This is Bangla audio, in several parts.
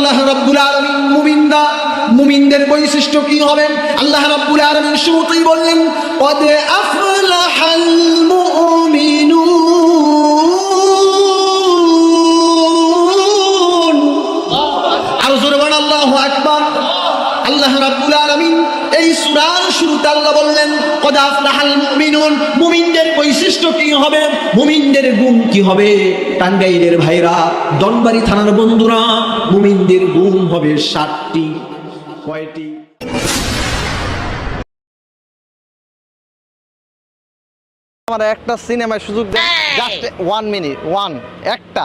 আল্লাহ রাব্বুল আলামিন মুমিনদা মুমিনদের বৈশিষ্ট্য কি হবে? আল্লাহ রাব্বুল আর জোরে বলেন আল্লাহু আল্লাহ রাব্বুল আলামিন এই সূরার শুরুতে আল্লাহ বললেন কদ আফলাহাল মুমিনুন মুমিনদের বৈশিষ্ট্য কি হবে? মুমিনদের গুণ কি হবে? টাঙ্গাইলের ভাইরা দনবাড়ি থানার বন্ধুরা মুমিনদের গুণ হবে সাতটি কয়টি? আমার একটা সিনেমায় সুযোগ দেন জাস্ট ওয়ান মিনিট ওয়ান একটা।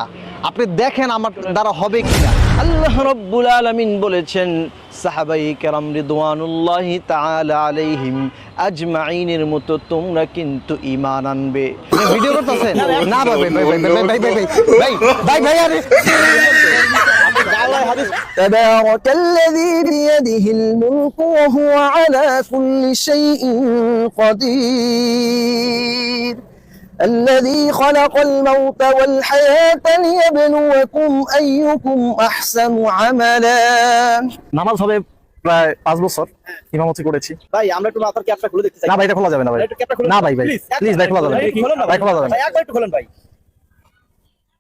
আপনি দেখেন আমার দ্বারা হবে কিনা। আল্লাহ রব্বুল আলামিন বলেছেন সাহাবাই কেরাম রিদওয়ানুল্লাহি তাআলা আলাইহিম আজমাইনের মতো তোমরা কিন্তু ঈমান আনবে ভিডিও করতেছেন না ভাই ভাই ভাই ভাই ভাই ভাই ভাই ভাই ভাই আরে تبارك الذي بيده الملك وهو على كل شيء قدير الذي خلق الموت والحياة ليبلوكم أيكم أحسن عملا নামাজ হবে প্রায় পাঁচ বছর ইমামতি করেছি ভাই আমরা একটু মাথার ক্যাপটা খুলে দেখতে চাই না ভাই এটা খোলা যাবে না ভাই একটু ক্যাপটা খুলে না ভাই ভাই Please, প্লিজ ভাই খোলা যাবে না ভাই, খোলেন না ভাই খোলা যাবে না ভাই একবার একটু খোলেন ভাই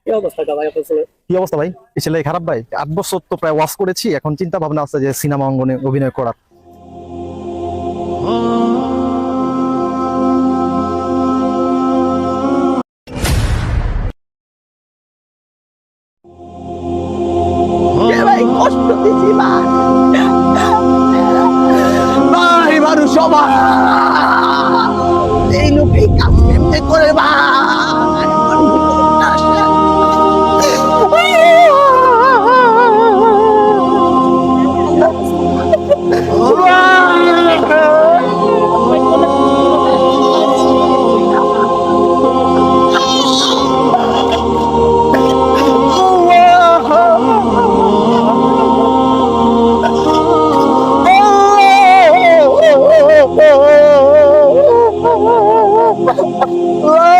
কি অবস্থাটা ভাই আপনার ছেলে কি অবস্থা ভাই এই ছেলে খারাপ ভাই আট বছর তো প্রায় ওয়াশ করেছি এখন চিন্তা ভাবনা আছে যে সিনেমা অঙ্গনে অভিনয় করার কষ্ট দিছি ভাই মানুষ সবাই এই লোকে কাজ কেমনে করে ভাই। Whoa!